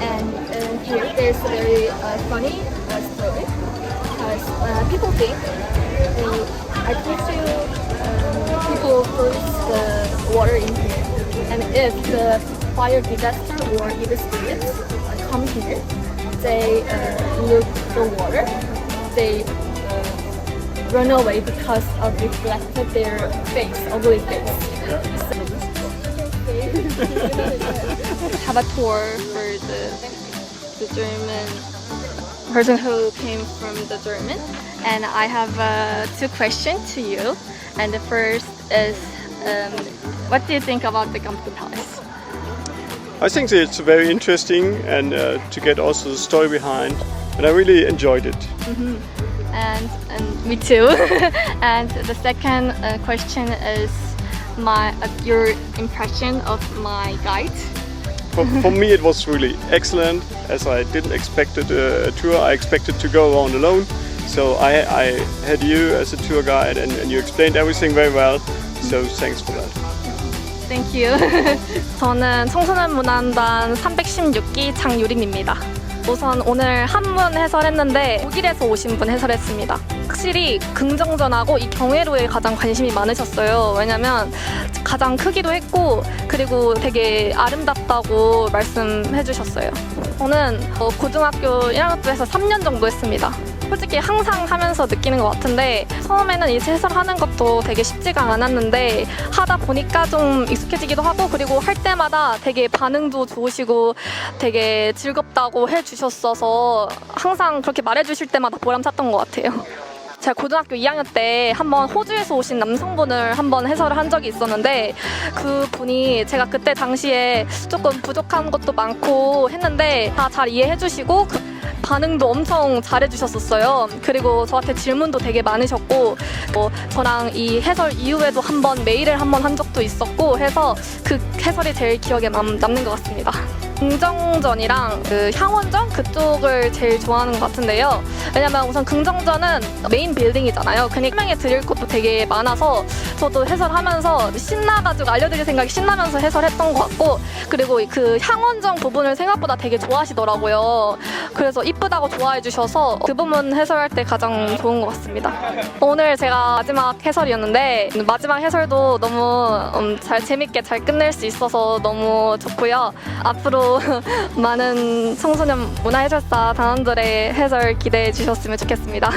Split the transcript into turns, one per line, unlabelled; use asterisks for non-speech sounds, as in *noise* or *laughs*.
And here there's a very uh, funny uh, story. Because uh, people think uh, I put um, people first the water in here. And if the fire disaster or evil spirits uh, come here, they uh, look the water. They uh, run away because of reflected their face, ugly face. Have a tour for the the German person who came from the German, and I have uh, two questions to you. And the first is, um, what do you think about the Gampu Palace?
I think it's very interesting and uh, to get also the story behind. And I really enjoyed it.
And, and me too. *laughs* and the second uh, question is my uh, your impression of my guide
For, for me, it was really excellent as I didn't expect it, uh, a tour. I expected to go around alone. So I, I had you as a tour guide and, and you explained everything very well. So thanks for that.
Thank you. *laughs* 저는 청소년 문화단 316기 장유린입니다. 우선 오늘 한문 해설했는데 독일에서 오신 분 해설했습니다. 확실히 긍정전하고 이 경회로에 가장 관심이 많으셨어요. 왜냐면 가장 크기도 했고 그리고 되게 아름답다고 말씀해 주셨어요. 저는 어, 고등학교 1학년 때에서 3년 정도 했습니다. 솔직히 항상 하면서 느끼는 것 같은데 처음에는 이 해설하는 것도 되게 쉽지가 않았는데 하다 보니까 좀 익숙해지기도 하고 그리고 할 때마다 되게 반응도 좋으시고 되게 즐겁다고 해주셨어서 항상 그렇게 말해주실 때마다 보람찼던 것 같아요. 제가 고등학교 2학년 때 한번 호주에서 오신 남성분을 한번 해설을 한 적이 있었는데 그 분이 제가 그때 당시에 조금 부족한 것도 많고 했는데 다 잘 이해해 주시고 그 반응도 엄청 잘해 주셨었어요. 그리고 저한테 질문도 되게 많으셨고 뭐 저랑 이 해설 이후에도 한번 메일을 한번 한 적도 있었고 해서 그 해설이 제일 기억에 남, 남는 것 같습니다. 긍정전이랑 그 향원전 그쪽을 제일 좋아하는 것 같은데요. 왜냐면 우선 긍정전은 메인 빌딩이잖아요. 그러니까 설명해 드릴 것도 되게 많아서 저도 해설하면서 신나가지고 알려드릴 생각이 신나면서 해설했던 것 같고 그리고 그 향원전 부분을 생각보다 되게 좋아하시더라고요. 그래서 이쁘다고 좋아해 주셔서 그 부분 해설할 때 가장 좋은 것 같습니다. 오늘 제가 마지막 해설이었는데 마지막 해설도 너무 음, 잘 재밌게 잘 끝낼 수 있어서 너무 좋고요. 앞으로 *laughs* 많은 청소년 문화해설사 단원들의 해설 기대해 주셨으면 좋겠습니다.